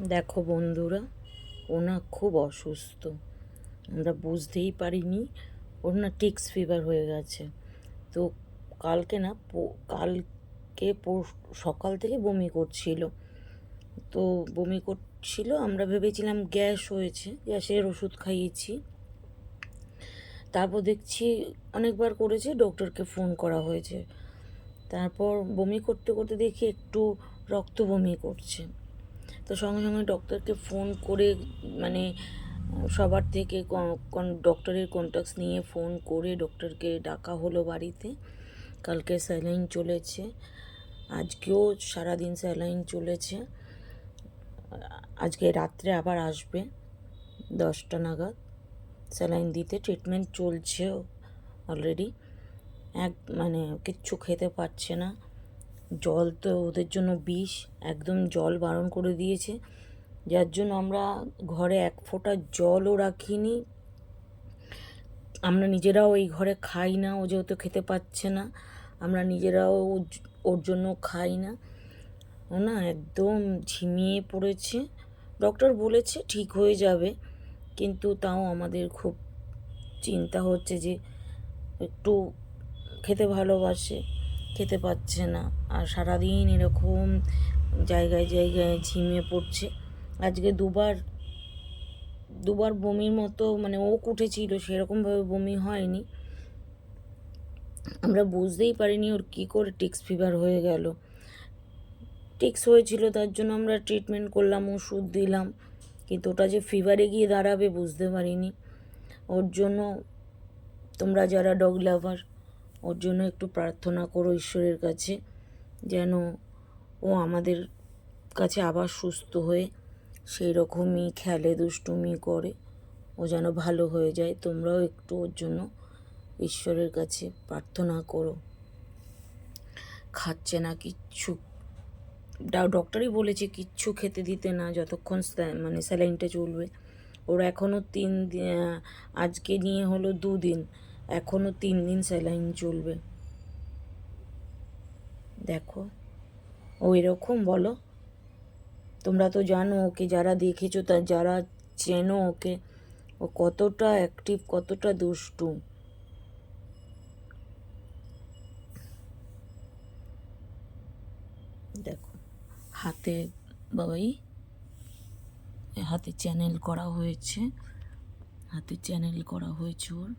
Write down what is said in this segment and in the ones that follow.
দেখো বন্ধুরা, ও না খুব অসুস্থ। আমরা বুঝতেই পারিনি, ওর না টিক্স ফিভার হয়ে গেছে। তো কালকে না কালকে সকাল থেকে বমি করছিল। তো বমি করছিল, আমরা ভেবেছিলাম গ্যাস হয়েছে, গ্যাসের ওষুধ খাইয়েছি। তারপর দেখছি অনেকবার করেছে, ডক্টরকে ফোন করা হয়েছে। তারপর বমি করতে করতে দেখি একটু রক্ত বমি করছে। তো সঙ্গে সঙ্গে ডক্টরকে ফোন করে মানে সবার থেকে ডক্টরের কন্ট্যাক্টস নিয়ে ফোন করে ডক্টরকে ডাকা হলো বাড়িতে। কালকে স্যালাইন চলেছে। আজকেও সারাদিন স্যালাইন চলেছে। আজকে রাত্রে আবার আসবে। দশটা নাগাদ স্যালাইন দিতে। ট্রিটমেন্ট চলছে অলরেডি এক মানে কিচ্ছু খেতে পারছে না। জল তো ওদের জন্য বিষ, একদম জল বারণ করে দিয়েছে। যার জন্য আমরা ঘরে এক ফোঁটা জলও রাখিনি। আমরা নিজেরাও এই ঘরে খাই না, ও যেহেতু খেতে পাচ্ছে না, আমরা নিজেরাও ওর- জন্য খাই না। ও না একদম ঝিমিয়ে পড়েছে। ডক্টর বলেছে ঠিক হয়ে যাবে, কিন্তু তাও আমাদের খুব চিন্তা হচ্ছে যে একটু খেতে ভালোবাসে। খেতে পাচ্ছে না। আর সারাদিন এরকম জায়গায় জায়গায় ঝিমিয়ে পড়ছে। আজকে দুবার দুবার বমির মতো মানে ও উঠেছিল, সেরকমভাবে বমি হয়নি। আমরা বুঝতেই পারিনি ওর কী করে টিক্স ফিভার হয়ে গেল। টিক্স হয়েছিল, তার জন্য আমরা ট্রিটমেন্ট করলাম, ওষুধ দিলাম। কিন্তু ওটা যে ফিভারে গিয়ে দাঁড়াবে বুঝতে পারিনি। ওর জন্য তোমরা যারা ডগ লাভার ওর জন্য একটু প্রার্থনা করো ঈশ্বরের কাছে, যেন ও আমাদের কাছে আবার সুস্থ হয়ে সেই রকমই খেলে, দুষ্টুমি করে, ও যেন ভালো হয়ে যায়। তোমরাও একটু ওর জন্য ঈশ্বরের কাছে প্রার্থনা করো। খাচ্ছে না কিচ্ছু। ডক্টরই বলেছে কিচ্ছু খেতে দিতে না, যতক্ষণ মানে স্যালাইনটা চলবে। ওর এখনও তিন আজকে নিয়ে হলো দুদিন। এখনও তিন দিন স্যালাইন চলবে। দেখো ও এরকম বলো। তোমরা তো জানো ওকে, যারা দেখেছ তা, যারা চেনো ওকে, ও কতটা অ্যাক্টিভ কতটা দুষ্টু। দেখো, হাতে বাবাই, হাতে চ্যানেল করা হয়েছে, হাতে চ্যানেল করা হয়েছে ওর।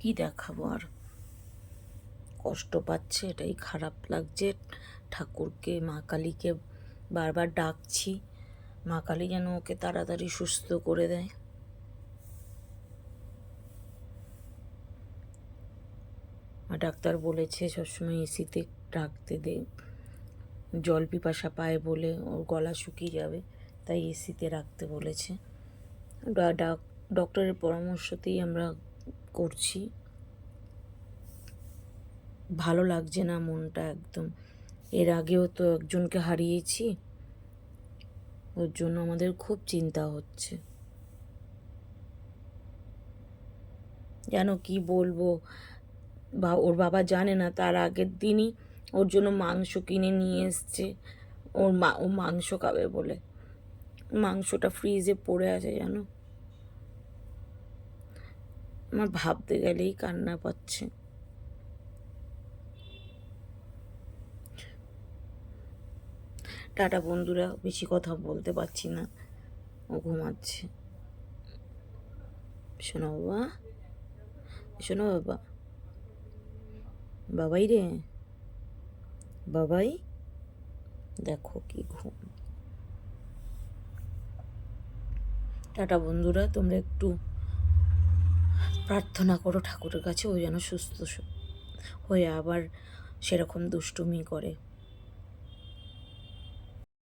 কি দেখাবো আর? কষ্ট পাচ্ছে, এটাই খারাপ লাগছে। ঠাকুরকে, মা কালীকে বারবার ডাকছি। মা কালী যেন ওকে তাড়াতাড়ি সুস্থ করে দেয়। আর ডাক্তার বলেছে, সবসময় এসিতে রাখতে দে। জল পিপাসা পায় বলে ওর গলা শুকিয়ে যাবে, তাই এসিতে রাখতে বলেছে। ডক্টরের পরামর্শতেই আমরা করছি। ভালো লাগছে না মনটা একদম। এর আগেও তো একজনকে হারিয়েছি। ওর জন্য আমাদের খুব চিন্তা হচ্ছে। যেন কি বলব? বা, ওর বাবা জানে না, তার আগের দিনই ওর জন্য মাংস কিনে নিয়ে এসছে। ওর মা, ও মাংস খাবে বলে। মাংসটা ফ্রিজে পড়ে আছে, জানো? আমার ভাবতে গেলেই কান্না পাচ্ছে। টাটা বন্ধুরা, বেশি কথা বলতে পারছি না। ও ঘুমাচ্ছে। শোনো বাবা শোনো বাবা। বাবাই রে। বাবাই, দেখো কি ঘুম। টাটা বন্ধুরা, তোমরা একটু প্রার্থনা করো ঠাকুরের কাছে ও যেন সুস্থ হয়ে আবার সেরকম দুষ্টুমি করে।